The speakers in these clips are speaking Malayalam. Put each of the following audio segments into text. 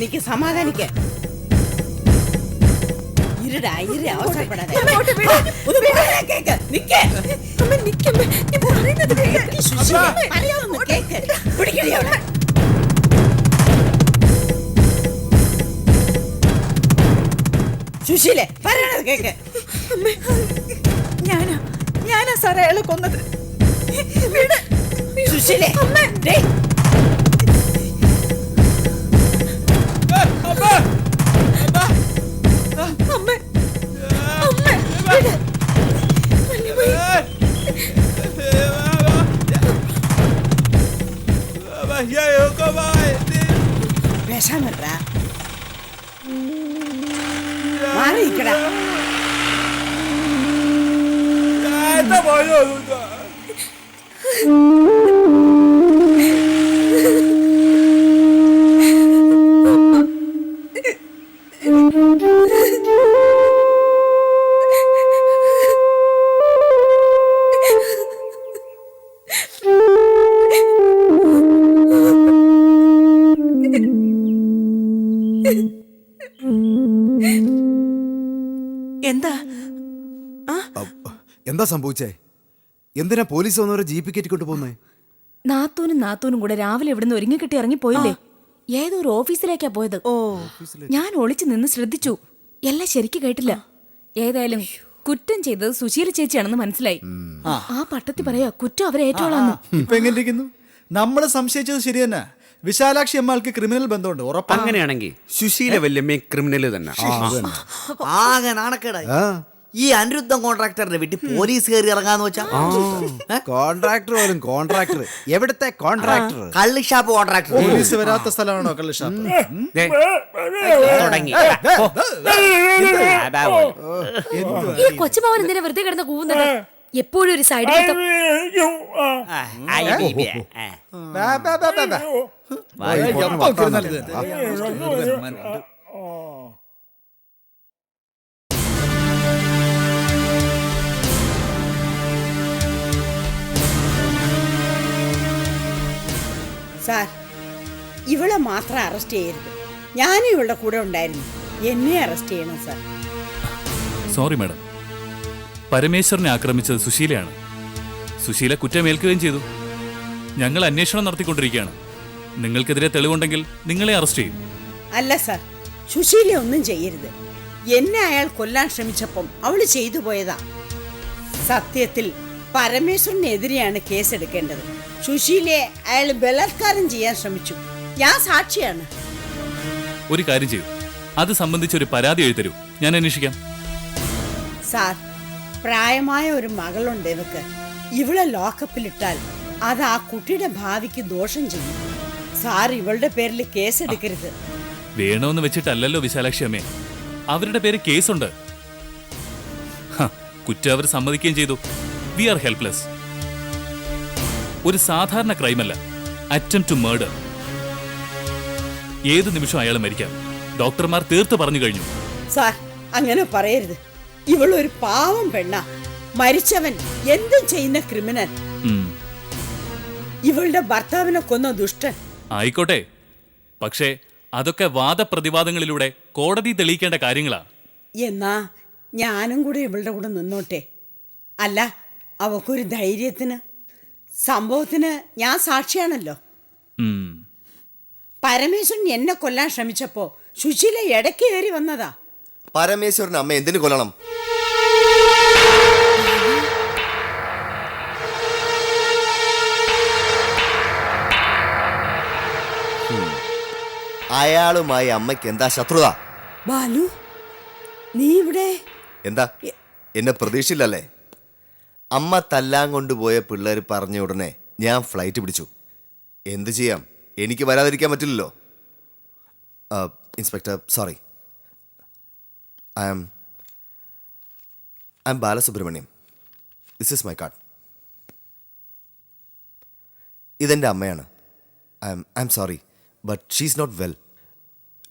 നിക്ക് സമാധാനിക്ക. ഇരുടാ ഇരു അവസരപ്പെടാതെ. ഒന്ന് പറയാൻ കേക്ക് നിക്ക്. അമ്മ നിക്കമ്മ നീ പറയുന്നത് കേക്ക്. പിടിക്കടി അവളെ സുശീലെ പറയണത് കേക്ക്. ഞാനാ ഞാനാ സാറേ അയാളെ കൊന്നത്. സുശീലെ അമ്മേ. Summer എന്താ സംഭവിച്ചേ? എന്തിനാ പോലീസ് വന്നവരെ ജീപ്പ് കയറ്റിക്കൊണ്ട് പോകുന്നേ? നാത്തൂനും നാത്തൂനും കൂടെ രാവിലെ ഇവിടുന്ന് ഒരുങ്ങിക്കിട്ടി ഇറങ്ങിപ്പോയില്ലേ? ഏതോ ഒരു ഓഫീസിലേക്കാ പോയത്? ഓ ഞാൻ ഒളിച്ചു നിന്ന് ശ്രദ്ധിച്ചു. എല്ലാം ശരിക്ക് കേട്ടില്ല. ഏതായാലും കുറ്റം ചെയ്തത് സുശീല ചേച്ചിയാണെന്ന് മനസ്സിലായി. ആ. പട്ടത്തി പറയാ കുറ്റം അവരെ ഏറ്റവും ഇപ്പൊ എങ്ങനെ ഇരിക്കുന്നു നമ്മൾ സംശയിച്ചത് ശരി തന്നെ. വിശാലാക്ഷി അമ്മാൾക്ക് ക്രിമിനൽ ബന്ധമുണ്ട് ഉറപ്പാണ് അങ്ങനെയാണെങ്കിൽ സുശീല വല്യമ്മയും ക്രിമിനൽ തന്നെ. ആകെ നാണക്കേടായി. ഈ അനിരുദ്ധം കോൺട്രാക്ടറിന്റെ വീട്ടിൽ പോലീസ് കയറി ഇറങ്ങാന്ന് വെച്ചാ കോൺട്രാക്ടർ പോലും കോൺട്രാക്ടർ എവിടത്തെ കോൺട്രാക്ടർ കള്ളി ഷാപ്പ് കോൺട്രാക്ടർ പോലീസ് വരാത്ത സ്ഥലമാണോ കള്ളി ഷാപ്പ് തുടങ്ങി ഈ കൊച്ചുമാവൻ എന്തിനാ വെറുതെ കിടന്ന് കൂവുന്നത് എപ്പോഴും ഒരു സൈഡ്. ആ. സാർ ഇവളെ മാത്രം അറസ്റ്റ് ചെയ്യരുത്. ഞാനും ഇവളുടെ കൂടെ ഉണ്ടായിരുന്നു. എന്നെ അറസ്റ്റ് ചെയ്യണം സാർ സോറി മാഡം പരമേശ്വരനെ ആക്രമിച്ചത് സുശീലയാണ്. സുശീല കുറ്റമേൽക്കുകയും ചെയ്തു. ഞങ്ങൾ അന്വേഷണം നടത്തിക്കൊണ്ടിരിക്കുകയാണ്. നിങ്ങൾക്കെതിരെ തെളിവുണ്ടെങ്കിൽ നിങ്ങളെ അറസ്റ്റ് ചെയ്യും. അല്ല സാർ സുശീല ഒന്നും ചെയ്യരുത്. എന്നെ അയാൾ കൊല്ലാൻ ശ്രമിച്ചപ്പം അവൾ ചെയ്തു പോയതാ. സത്യത്തിൽ പരമേശ്വരനെതിരെയാണ് കേസെടുക്കേണ്ടത്. സുശീലയെ അയാൾ ബലാത്കാരം ചെയ്യാൻ ശ്രമിച്ചു. ഞാൻ സാക്ഷിയാണ്. ഒരു കാര്യം ചെയ്യൂ. അത് സംബന്ധിച്ച് ഒരു പരാതി എഴുതരൂ. ഞാൻ അന്വേഷിക്കാം. സാർ പ്രായമായ ഒരു മകളുണ്ട് ഇവക്ക്. ഇവളെ ലോക്കപ്പിലിട്ടാൽ അത് ആ കുട്ടിയുടെ ഭാവിക്ക് ദോഷം ചെയ്യും. സാർ ഇവളുടെ പേരിൽ കേസെടുക്കരുത്. വേണമെന്ന് വെച്ചിട്ടല്ലല്ലോ വിശാലാക്ഷി അമ്മേ. അവരുടെ പേര് കേസുണ്ട്. കുറ്റം അവർ സമ്മതിക്കുകയും ചെയ്തു. വി ആർ ഹെൽപ്ലെസ് ഒരു സാധാരണ ക്രൈമല്ല. അറ്റം ടു മേർഡർ ഏത് നിമിഷം അയാൾ മരിക്കാം? ഡോക്ടർമാർ തീർത്ത് പറഞ്ഞു കഴിഞ്ഞു. സാർ അങ്ങനെ പറയരുത്. ഇവളൊരു പാവം പെണ്ണ. മരിച്ചവൻ എന്തും ചെയ്യുന്ന ക്രിമിനൽ. ഇവളുടെ ഭർത്താവിനെ കൊന്ന ദുഷ്ടൻ. ആയിക്കോട്ടെ. പക്ഷേ അതൊക്കെ വാദപ്രതിവാദങ്ങളിലൂടെ കോടതി തെളിയിക്കേണ്ട കാര്യങ്ങളാ. എന്നാ ഞാനും കൂടെ ഇവളുടെ കൂടെ നിന്നോട്ടെ. അല്ല അവക്കൊരു ധൈര്യത്തിന് സംഭവത്തിന് ഞാൻ സാക്ഷിയാണല്ലോ. പരമേശ്വരൻ എന്നെ കൊല്ലാൻ ശ്രമിച്ചപ്പോ സുശീല ഇടയ്ക്ക് കയറി വന്നതാ. പരമേശ്വരൻ അമ്മ എന്തിനു കൊല്ലണം? അയാളുമായി അമ്മയ്ക്ക് എന്താ ശത്രുത? ബാലു നീ ഇവിടെ? എന്താ? എന്നെ പ്രതീക്ഷയില്ലല്ലേ അമ്മ തല്ലാൻ കൊണ്ടുപോയ പിള്ളേർ പറഞ്ഞ ഉടനെ ഞാൻ ഫ്ലൈറ്റ് പിടിച്ചു. എന്തു ചെയ്യാം? എനിക്ക് വരാതിരിക്കാൻ പറ്റില്ലല്ലോ. Inspector sorry I am I'm Balasubrahmanyam. This is my card ഇതെന്റെ അമ്മയാണ്. I'm I'm sorry but she's not well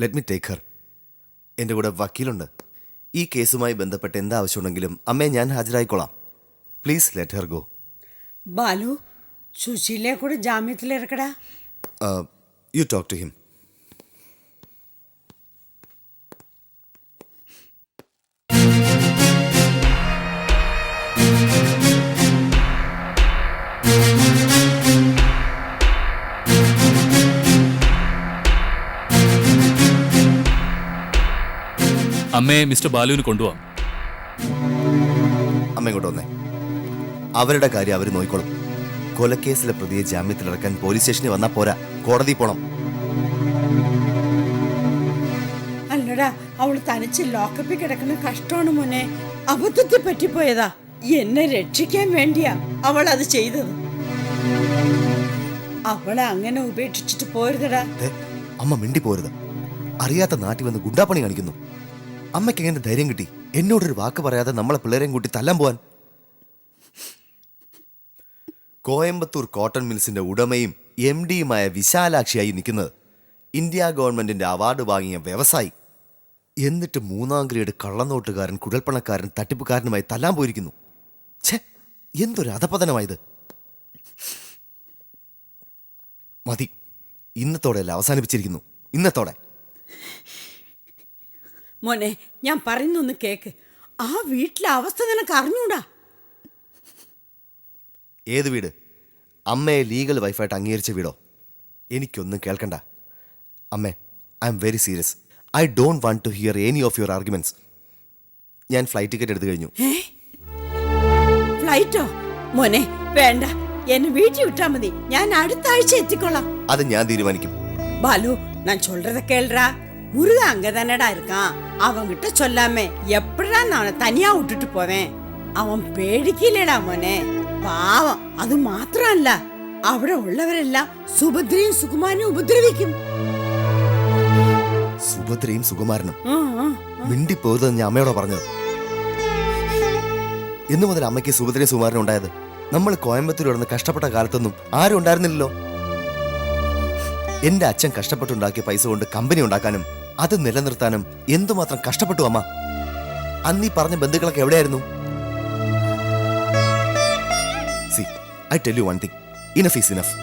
let me take her എന്റെ കൂടെ വക്കീലുണ്ട്. ഈ കേസുമായി ബന്ധപ്പെട്ട് എന്താവശ്യമുണ്ടെങ്കിലും അമ്മയെ ഞാൻ ഹാജരായിക്കോളാം please let her go. Balu సుశీలే కూడా జామీతు లేరు కదా యూ టాక్ టు హిమ్. അമ്മയെ മിസ്റ്റർ ബാലുവിന് കൊണ്ടുപോവാം അമ്മയും കൊണ്ടുവന്നേ അവരുടെ കാര്യം അവർ നോക്കിക്കോളും കൊലക്കേസിലെ പ്രതിയെ ജാമ്യത്തിലിറക്കാൻ പോലീസ് സ്റ്റേഷനിൽ വന്നാൽ പോരാ. കോടതി പോണം. അല്ലടാ അവൾ തനിച്ച് ലോക്കപ്പിൽ കിടക്കുന്ന കഷ്ടമാണ് മോനെ. അബദ്ധത്തിൽ പറ്റിപ്പോയതാ. എന്നെ രക്ഷിക്കാൻ വേണ്ടിയാ അവൾ അത് ചെയ്തത്. അവളെ അങ്ങനെ ഉപേക്ഷിച്ചിട്ട് പോരുതടാ. അമ്മ മിണ്ടി പോരുത്. അറിയാത്ത നാട്ടിൽ വന്ന് ഗുണ്ടാപ്പണി കാണിക്കുന്നു. അമ്മയ്ക്ക് എങ്ങനെ ധൈര്യം കിട്ടി? എന്നോടൊരു വാക്ക് പറയാതെ നമ്മളെ പിള്ളേരെയും കൂട്ടി തല്ലാൻ പോവാൻ കോയമ്പത്തൂർ കോട്ടൺ മിൽസിന്റെ ഉടമയും എം ഡിയുമായ വിശാലാക്ഷിയായി നിൽക്കുന്നത് ഇന്ത്യ ഗവൺമെന്റിന്റെ അവാർഡ് വാങ്ങിയ വ്യവസായി. എന്നിട്ട് മൂന്നാം ഗ്രേഡ് കള്ളനോട്ടുകാരൻ കുഴൽപ്പണക്കാരൻ തട്ടിപ്പുകാരനുമായി തല്ലാൻ പോയിരിക്കുന്നു. ഛേ എന്തൊരു അധപതനമായത്. മതി ഇന്നത്തോടെ അല്ല അവസാനിപ്പിച്ചിരിക്കുന്നു. ഇന്നത്തോടെ. മോനെ ഞാൻ പറയുന്നൊന്ന് കേക്ക്. ആ വീട്ടിലെ അവസ്ഥ നിനക്ക് അറിഞ്ഞൂടാ? ഏത് വീട് അമ്മയെ ലീഗൽ വൈഫായിട്ട് അംഗീകരിച്ച വീടോ എനിക്കൊന്നും കേൾക്കണ്ട അമ്മേ I am very serious I don't want to hear any of your arguments ഞാൻ ഫ്ലൈറ്റ് ടിക്കറ്റ് എടുത്തു കഴിഞ്ഞു ഏ ഫ്ലൈറ്റോ മോനെ വേണ്ട എന്നെ വീട്ടിൽ വിട്ടാ മതി ഞാൻ അടുത്ത ആഴ്ച എത്തിക്കൊള്ളാം അത് ഞാൻ തീരുമാനിക്കും பாலு நான் சொல்றத கேள்றா முருக அங்கதானடா இருக்கான் அவன்கிட்ட சொல்லாம எப்படிடா நான் அவனை தனியா விட்டுட்டு போவேன் അവൻ പേടിക്കില്ലടാ മോനെ പാവം. അത് മാത്രമല്ല അവിടെ ഉള്ളവരെല്ലാം സുഭദ്രയും സുകുമാരനും ഉപദ്രവിക്കും. സുഭദ്രയും സുകുമാരനും. മിണ്ടിപ്പോയതെന്ന് ഞാൻ അമ്മയോടാ പറഞ്ഞത്. എന്നു മുതൽ അമ്മയ്ക്ക് സുഭദ്രയും സുകുമാരനും ഉണ്ടായത്. നമ്മൾ കോയമ്പത്തൂർ ഇടന്ന് കഷ്ടപ്പെട്ട കാലത്തൊന്നും ആരും ഉണ്ടായിരുന്നില്ലല്ലോ. എന്റെ അച്ഛൻ കഷ്ടപ്പെട്ടുണ്ടാക്കിയ പൈസ കൊണ്ട് കമ്പനി ഉണ്ടാക്കാനും അത് നിലനിർത്താനും എന്തുമാത്രം കഷ്ടപ്പെട്ടു അമ്മ? അന്നീ പറഞ്ഞ ബന്ധുക്കളൊക്കെ എവിടെയായിരുന്നു? I tell you one thing enough is enough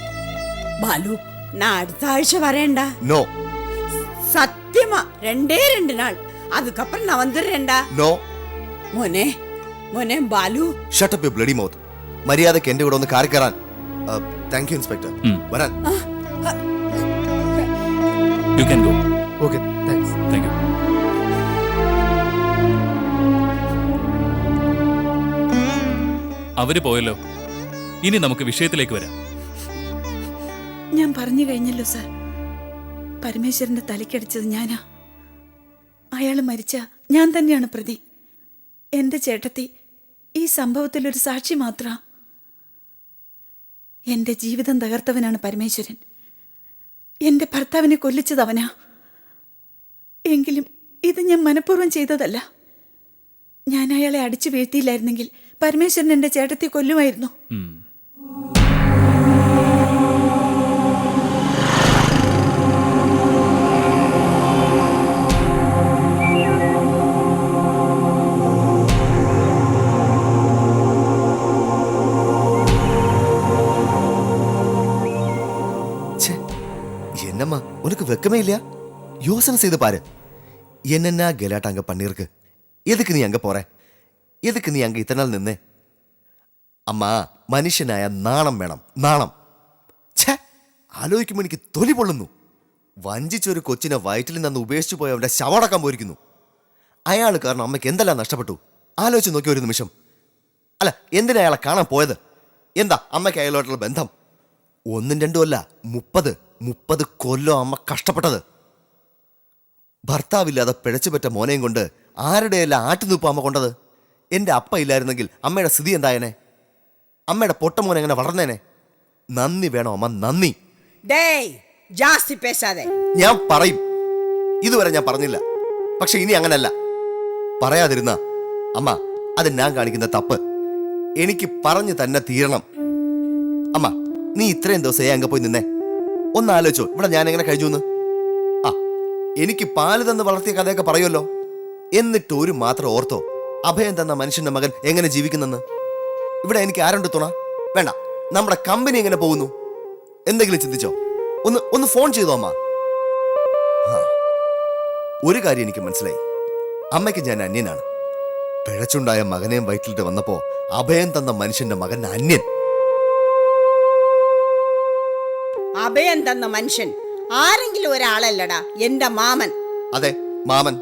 Balu ഞാൻ അടുത്ത ആഴ്ച വരേണ്ട. നോ സത്യമാ രണ്ടേ രണ്ട് നാൾ. അതുക്കപ്പുറം ഞാൻ വന്നിരണ്ട നോ മോനെ മോനെ Balu. Shut up you bloody mouth മര്യാദയ്ക്ക് എന്റെ കൂടെ ഒന്ന് കാറി കയറാൻ. താങ്ക് യു ഇൻസ്പെക്ടർ വരാൻ. You can go okay thanks thank you അവർ പോയല്ലോ. ഇനി നമുക്ക് വിഷയത്തിലേക്ക് വരാം. ഞാൻ പറഞ്ഞു കഴിഞ്ഞല്ലോ സാർ. പരമേശ്വരന്റെ തലക്കടിച്ചത് ഞാനാ. അയാൾ മരിച്ച ഞാൻ തന്നെയാണ് പ്രതി. എന്റെ ചേട്ടത്തി ഈ സംഭവത്തിൽ ഒരു സാക്ഷി മാത്ര. എന്റെ ജീവിതം തകർത്തവനാണ് പരമേശ്വരൻ. എന്റെ ഭർത്താവിനെ കൊല്ലിച്ചത് അവനാ. എങ്കിലും ഇത് ഞാൻ മനഃപൂർവം ചെയ്തതല്ല. ഞാൻ അയാളെ അടിച്ചു വീഴ്ത്തിയില്ലായിരുന്നെങ്കിൽ പരമേശ്വരൻ എന്റെ ചേട്ടത്തി കൊല്ലുമായിരുന്നു. என்னம்மா உனக்கு வெக்கமே இல்லையா? யோசனை செய்து பாரு. என்னென்ன கெலாட்டம் அங்க பண்ணிருக்கு எதுக்கு நீ அங்க போற? எதுக்கு நீ அங்க இத்தனை நாள் நின்னே? അമ്മ മനുഷ്യനായ നാണം വേണം നാണം. ഛേ ആലോചിക്കുമ്പോൾ എനിക്ക് തൊലി പൊള്ളുന്നു. വഞ്ചിച്ചൊരു കൊച്ചിനെ വയറ്റിൽ നിന്ന് ഉപേക്ഷിച്ചു പോയി അവന്റെ ശവടക്കം പോയിരിക്കുന്നു. അയാൾ കാരണം അമ്മയ്ക്ക് എന്തെല്ലാം നഷ്ടപ്പെട്ടു? ആലോചിച്ച് നോക്കി ഒരു നിമിഷം. അല്ല എന്തിനാ അയാളെ കാണാൻ പോയത്? എന്താ അമ്മയ്ക്ക് അയാളോട്ടുള്ള ബന്ധം? ഒന്നും രണ്ടും അല്ല മുപ്പത് മുപ്പത് കൊല്ലം അമ്മ കഷ്ടപ്പെട്ടത്. ഭർത്താവില്ലാതെ പിഴച്ചുപറ്റ മോനെയും കൊണ്ട് ആരുടെയല്ല ആട്ടുനിപ്പ് അമ്മ കൊണ്ടത്? എന്റെ അപ്പ ഇല്ലായിരുന്നെങ്കിൽ അമ്മയുടെ സ്ഥിതി എന്തായനെ? അമ്മയുടെ പൊട്ടമോൻ എങ്ങനെ വളർന്നേനെ? നന്ദി വേണോ അമ്മ? നന്ദി. ജാസ്തി പേശാതെ. ഞാൻ പറയും. ഇതുവരെ ഞാൻ പറഞ്ഞില്ല. പക്ഷെ ഇനി അങ്ങനല്ല. പറയാതിരുന്ന അമ്മ അത് ഞാൻ കാണിക്കുന്ന തപ്പ്. എനിക്ക് പറഞ്ഞു തന്നെ തീരണം. അമ്മ നീ ഇത്രയും ദിവസം അങ്ങ് പോയി നിന്നേ. ഒന്ന് ആലോചിച്ചോ ഇവിടെ ഞാൻ എങ്ങനെ കഴിഞ്ഞു എന്ന്? ആ എനിക്ക് പാൽ തന്ന് വളർത്തിയ കഥയൊക്കെ പറയുമല്ലോ. എന്നിട്ട് ഒരു മാത്രം ഓർത്തോ അഭയം തന്ന മനുഷ്യന്റെ മകൻ എങ്ങനെ ജീവിക്കുന്നെന്ന്? ഇവിടെ എനിക്ക് ആരുണ്ട് തുണ? വേണ്ട. നമ്മുടെ കമ്പനി എങ്ങനെ പോകുന്നു? എന്തെങ്കിലും ചിന്തിച്ചോ? ഒന്ന് ഒന്ന് ഫോൺ ചെയ്തോ അമ്മ? ഒരു കാര്യം എനിക്ക് മനസ്സിലായി. അമ്മയ്ക്ക് ഞാൻ അന്യനാണ്. പിഴച്ചുണ്ടായ മകനെയും വയറ്റിലിട്ട് വന്നപ്പോ അഭയം തന്ന മനുഷ്യന്റെ മകൻ അന്യൻ. അഭയം തന്ന മനുഷ്യൻ ആരെങ്കിലും ഒരാളല്ലടാ എന്റെ മാമൻ. അതെ മാമൻ.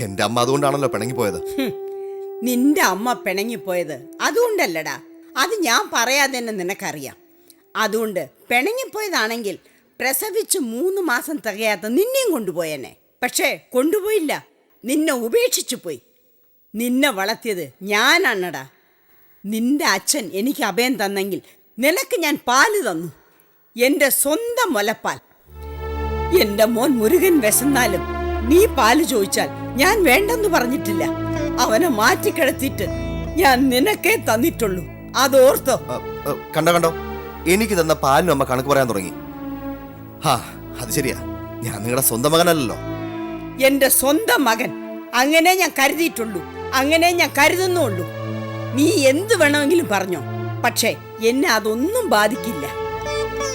എന്റെ അമ്മ അതുകൊണ്ടാണല്ലോ പിണങ്ങിപ്പോയത് നിന്റെ അമ്മ പിണങ്ങിപ്പോയത് അതുകൊണ്ടല്ലടാ. അത് ഞാൻ പറയാതെ തന്നെ നിനക്കറിയാം. അതുകൊണ്ട് പിണങ്ങിപ്പോയതാണെങ്കിൽ പ്രസവിച്ച് മൂന്ന് മാസം തികയാത്ത നിന്നെയും കൊണ്ടുപോയെന്നെ പക്ഷേ കൊണ്ടുപോയില്ല. നിന്നെ ഉപേക്ഷിച്ചു പോയി. നിന്നെ വളർത്തിയത് ഞാനാണടാ. നിന്റെ അച്ഛൻ എനിക്ക് അഭയം തന്നെങ്കിൽ നിനക്ക് ഞാൻ പാൽ തന്നു. എന്റെ സ്വന്തം മുലപ്പാൽ എന്റെ മോൻ മുരുകൻ വിശന്നാലും നീ പാൽ ചോദിച്ചാൽ ഞാൻ വേണ്ടെന്ന് പറഞ്ഞിട്ടില്ല. അവനെ മാറ്റിക്കിടത്തിട്ട് ഞാൻ നിനക്കേ തന്നിട്ടുള്ളൂ. അതോർത്തോ? ഓർത്തോ കണ്ടോ കണ്ടോ? എനിക്ക് തന്ന പാലിനും അമ്മ കണക്ക് പറയാൻ തുടങ്ങി. ഹാ അത് ശരിയാ. ഞാൻ നിങ്ങളുടെ സ്വന്തം മകനല്ലല്ലോ. എന്റെ സ്വന്തം മകൻ. അങ്ങനെ ഞാൻ കരുതിയിട്ടുള്ളൂ. അങ്ങനെ ഞാൻ കരുതുന്നുള്ളൂ. നീ എന്ത് വേണമെങ്കിലും പറഞ്ഞോ. പക്ഷേ എന്നെ അതൊന്നും ബാധിക്കില്ല.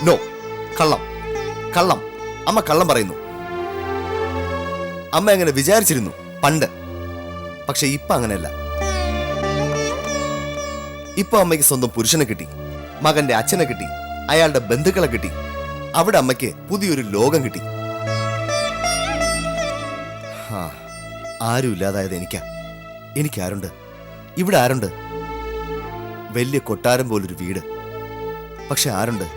നോ കള്ളം. കള്ളം. അമ്മ കള്ളം പറയുന്നു. അമ്മ എങ്ങനെ വിചാരിച്ചിരുന്നു? പണ്ട്. പക്ഷെ ഇപ്പൊ അങ്ങനെയല്ല. ഇപ്പൊ അമ്മയ്ക്ക് സ്വന്തം പുരുഷനെ കിട്ടി മകന്റെ അച്ഛനെ കിട്ടി അയാളുടെ ബന്ധുക്കളെ കിട്ടി അവിടെ അമ്മയ്ക്ക് പുതിയൊരു ലോകം കിട്ടി. ആരും ഇല്ലാതായത് എനിക്കാ. എനിക്ക് ആരുണ്ട് ഇവിടെ ആരുണ്ട്? വലിയ കൊട്ടാരം പോലൊരു വീട്. പക്ഷെ ആരുണ്ട്?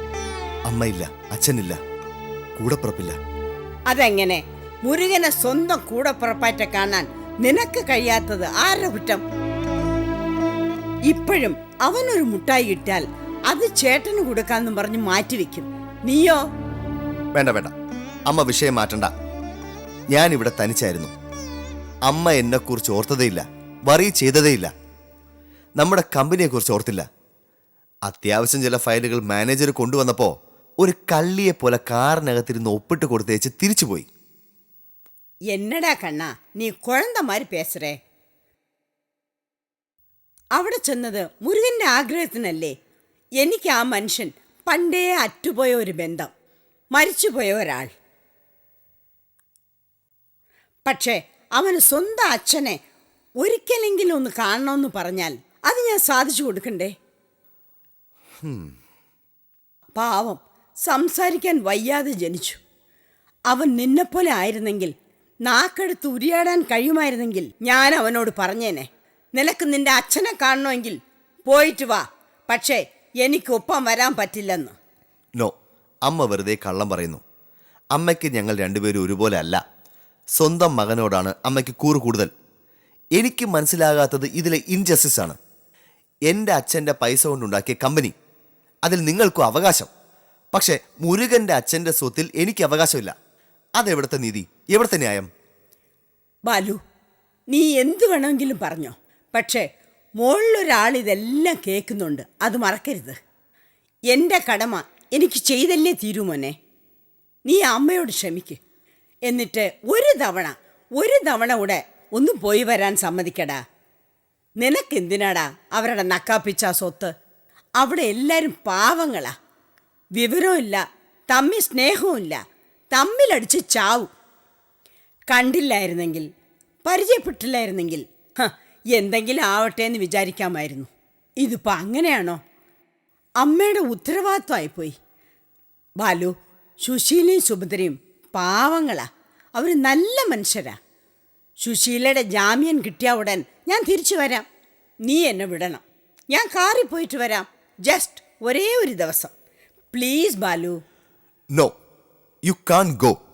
അമ്മയില്ല അച്ഛനില്ല കൂടപ്പുറപ്പില്ല. അതെങ്ങനെ? മുരുകനെ സ്വന്തം കൂടപ്പുറപ്പായിട്ട് കാണാൻ നിനക്ക് കഴിയാത്തത് ആരുടെ കുറ്റം? ഇപ്പോഴും അവനൊരു മുട്ടായി ഇട്ടാൽ അത് ചേട്ടന് കൊടുക്കാന്ന് പറഞ്ഞ് മാറ്റിവെക്കും നീയോ? വേണ്ട വേണ്ട. അമ്മ വിഷയം മാറ്റണ്ട. ഞാൻ ഇവിടെ തനിച്ചായിരുന്നു. അമ്മ എന്നെക്കുറിച്ച് ഓർത്തതേയില്ല. വറി ചെയ്തതേയില്ല. നമ്മുടെ കമ്പനിയെക്കുറിച്ച് ഓർത്തില്ല. അത്യാവശ്യം ചില ഫയലുകൾ മാനേജർ കൊണ്ടുവന്നപ്പോ ഒരു കള്ളിയെ പോലെ കാറിനകത്തിരുന്ന് ഒപ്പിട്ട് കൊടുത്തേച്ച് തിരിച്ചുപോയി. എന്നടാ കണ്ണ നീ குழந்த மாதிரி അവിടെ ചെന്നത് മുരുകന്റെ ആഗ്രഹത്തിനല്ലേ? എനിക്ക് ആ മനുഷ്യൻ പണ്ടേ അറ്റുപോയ ഒരു ബന്ധം മരിച്ചുപോയ ഒരാൾ. പക്ഷേ അവന് സ്വന്തം അച്ഛനെ ഒരിക്കലെങ്കിലും ഒന്ന് കാണണമെന്ന് പറഞ്ഞാൽ അത് ഞാൻ സാധിച്ചു കൊടുക്കണ്ടേ? പാവം സംസാരിക്കാൻ വയ്യാതെ ജനിച്ചു. അവൻ നിന്നെപ്പോലെ ആയിരുന്നെങ്കിൽ നാക്കെടുത്ത് ഉരിയാടാൻ കഴിയുമായിരുന്നെങ്കിൽ ഞാൻ അവനോട് പറഞ്ഞേനെ. നിനക്ക് നിന്റെ അച്ഛനെ കാണണമെങ്കിൽ പോയിട്ട് വാ. പക്ഷേ എനിക്ക് ഒപ്പം വരാൻ പറ്റില്ലെന്ന്. നോ അമ്മ വെറുതെ കള്ളം പറയുന്നു. അമ്മയ്ക്ക് ഞങ്ങൾ രണ്ടുപേരും ഒരുപോലെ അല്ല. സ്വന്തം മകനോടാണ് അമ്മയ്ക്ക് കൂറ് കൂടുതൽ. എനിക്ക് മനസ്സിലാകാത്തത് ഇതിലെ ഇൻജസ്റ്റിസ് ആണ്. എന്റെ അച്ഛന്റെ പൈസ കൊണ്ടുണ്ടാക്കിയ കമ്പനി. അതിൽ നിങ്ങൾക്കും അവകാശം. പക്ഷേ മുരുകന്റെ അച്ഛന്റെ സ്വത്തിൽ എനിക്ക് അവകാശമില്ല. അതെവിടുത്തെ നീതി? എവിടുത്തെ ന്യായം ബാലു നീ എന്തു വേണമെങ്കിലും പറഞ്ഞോ. പക്ഷേ മുകളിലൊരാൾ ഇതെല്ലാം കേൾക്കുന്നുണ്ട്. അത് മറക്കരുത്. എന്റെ കടമ എനിക്ക് ചെയ്തല്ലേ തീരൂ മോനെ. നീ അമ്മയോട് ക്ഷമിക്ക്. എന്നിട്ട് ഒരു തവണ ഒരു തവണ കൂടെ ഒന്ന് പോയി വരാൻ സമ്മതിക്കടാ. നിനക്കെന്തിനാടാ അവരുടെ നക്കാപ്പിച്ച സ്വത്ത്? അവിടെ എല്ലാവരും പാവങ്ങളാ. വിവരവുമില്ല തമ്മിൽ സ്നേഹവുമില്ല തമ്മിലടിച്ച് ചാവും. കണ്ടില്ലായിരുന്നെങ്കിൽ പരിചയപ്പെട്ടില്ലായിരുന്നെങ്കിൽ എന്തെങ്കിലും ആവട്ടെ എന്ന് വിചാരിക്കാമായിരുന്നു. ഇതിപ്പോൾ അങ്ങനെയാണോ? അമ്മയുടെ ഉത്തരവാദിത്വമായിപ്പോയി. ബാലു സുശീലയും സുഭദ്രയും പാവങ്ങളാ. അവർ നല്ല മനുഷ്യരാ. സുശീലയുടെ ജാമ്യം കിട്ടിയ ഉടൻ ഞാൻ തിരിച്ചു വരാം. നീ എന്നെ വിടണം. ഞാൻ കാറിൽ പോയിട്ട് വരാം. ജസ്റ്റ് ഒരേ ഒരു ദിവസം. Please Balu. No you can go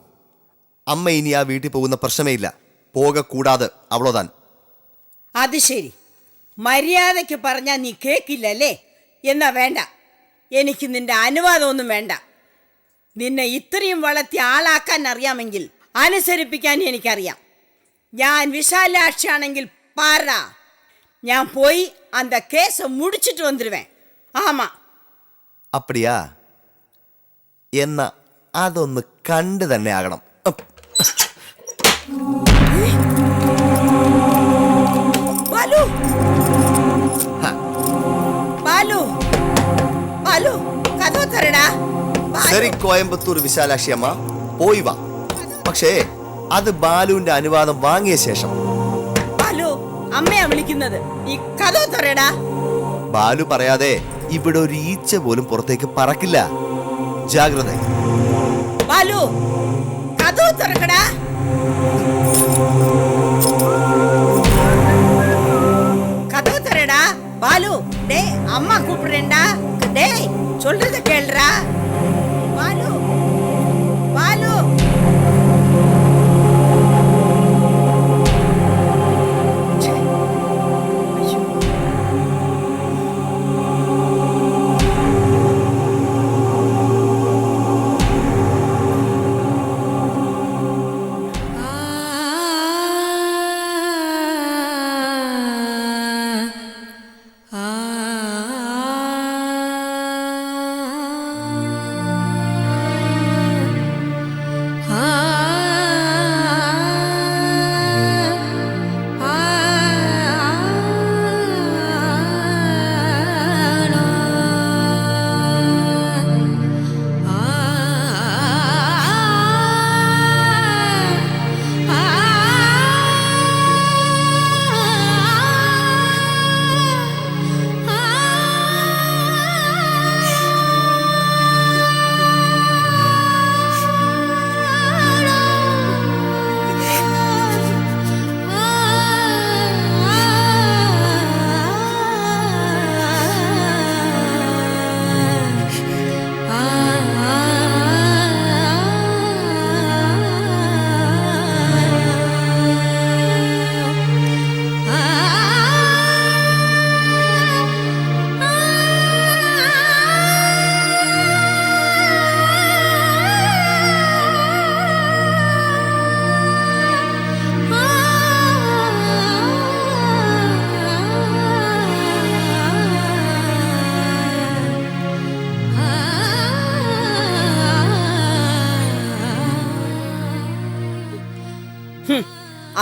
അമ്മ ഇനി ആ വീട്ടിൽ പോകുന്ന പ്രശ്നമേ ഇല്ല പോകക്കൂടാതെ അവളോതാൻ അത് ശരി. മര്യാദയ്ക്ക് പറഞ്ഞാൽ നീ കേക്കില്ലല്ലേ? എന്നാ വേണ്ട. എനിക്ക് നിന്റെ അനുവാദമൊന്നും വേണ്ട. നിന്നെ ഇത്രയും വളർത്തി ആളാക്കാൻ അറിയാമെങ്കിൽ അനുസരിപ്പിക്കാൻ എനിക്കറിയാം. ഞാൻ വിശാലാക്ഷിയാണെങ്കിൽ പറ. ഞാൻ പോയി അന്ത കേസ് മുടിച്ചിട്ട് വന്നിരുവേൻ ആമാ. അപ്പടിയാ. എന്ന അതൊന്ന് കണ്ടു തന്നെ ആകണം. பாருடா ശരി കോയമ്പത്തൂർ വിശാലാക്ഷി അമ്മ. പോയി വാ. പക്ഷേ അത് ബാലുവിന്റെ അനുവാദം വാങ്ങിയ ശേഷം. ബാലു അമ്മയാ വിളിക്കുന്നത്. ഈ കഥ തുറയടാ ബാലു പറയാതെ ഇവിടെ ഒരു ഈച്ച പോലും പുറത്തേക്ക് പറക്കില്ല. ജാഗ്രത. ബാലു കഥ തുറക്കടാ. കഥ തുറയടാ. ബാലു ഡേ അമ്മ കൂപ്പിടേണ്ട ഡേ சொல்றத கேள்றா பானு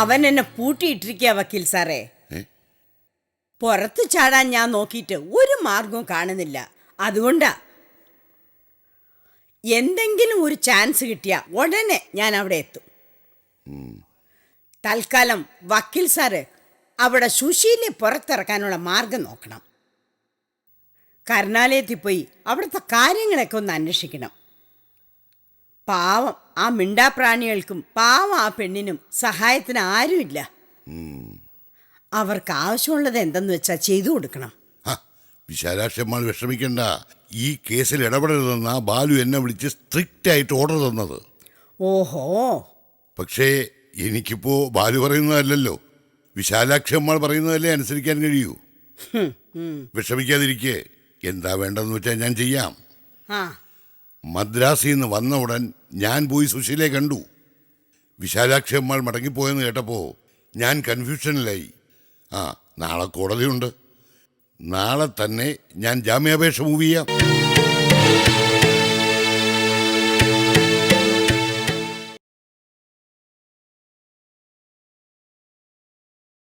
അവൻ എന്നെ പൂട്ടിയിട്ടിരിക്കുക വക്കീൽ സാറേ. പുറത്തു ചാടാൻ ഞാൻ നോക്കിയിട്ട് ഒരു മാർഗവും കാണുന്നില്ല. അതുകൊണ്ടാ. എന്തെങ്കിലും ഒരു ചാൻസ് കിട്ടിയ ഉടനെ ഞാൻ അവിടെ എത്തും. തൽക്കാലം വക്കീൽ സാറ് അവിടെ സുശീലിനെ പുറത്തിറക്കാനുള്ള മാർഗം നോക്കണം. കരുണാലയത്തിൽ പോയി അവിടുത്തെ കാര്യങ്ങളൊക്കെ ഒന്ന് അന്വേഷിക്കണം. പാവം ആ മിണ്ടാപ്രാണികൾക്കും പാവം ആ പെണ്ണിനും സഹായത്തിന് ആരുമില്ല. അവർക്ക് ആവശ്യമുള്ളത് എന്തെന്ന് വെച്ചാൽ ചെയ്തു കൊടുക്കണം. വിശാലാക്ഷമ്മ വിഷമിക്കണ്ട. ഈ കേസിൽ ഇടപെടരുതെന്ന ബാലു എന്നെ വിളിച്ച് സ്ട്രിക്റ്റ് ആയിട്ട് ഓർഡർ തന്നത്. ഓഹോ. പക്ഷേ എനിക്കിപ്പോ ബാലു പറയുന്നതല്ലല്ലോ. വിശാലാക്ഷമ്മ പറയുന്നതല്ലേ അനുസരിക്കാൻ കഴിയൂ. വിഷമിക്കാതിരിക്കെ. എന്താ വേണ്ടെന്ന് വെച്ചാൽ ഞാൻ ചെയ്യാം. ആ. മദ്രാസിൽ നിന്ന് വന്ന ഉടൻ ഞാൻ പോയി സുശീലയെ കണ്ടു. വിശാലാക്ഷി അമ്മാൾ മടങ്ങിപ്പോയെന്ന് കേട്ടപ്പോൾ ഞാൻ കൺഫ്യൂഷനിലായി ആ നാളെ കോടതിയുണ്ട്. നാളെ തന്നെ ഞാൻ ജാമ്യാപേക്ഷ മൂവ് ചെയ്യാം.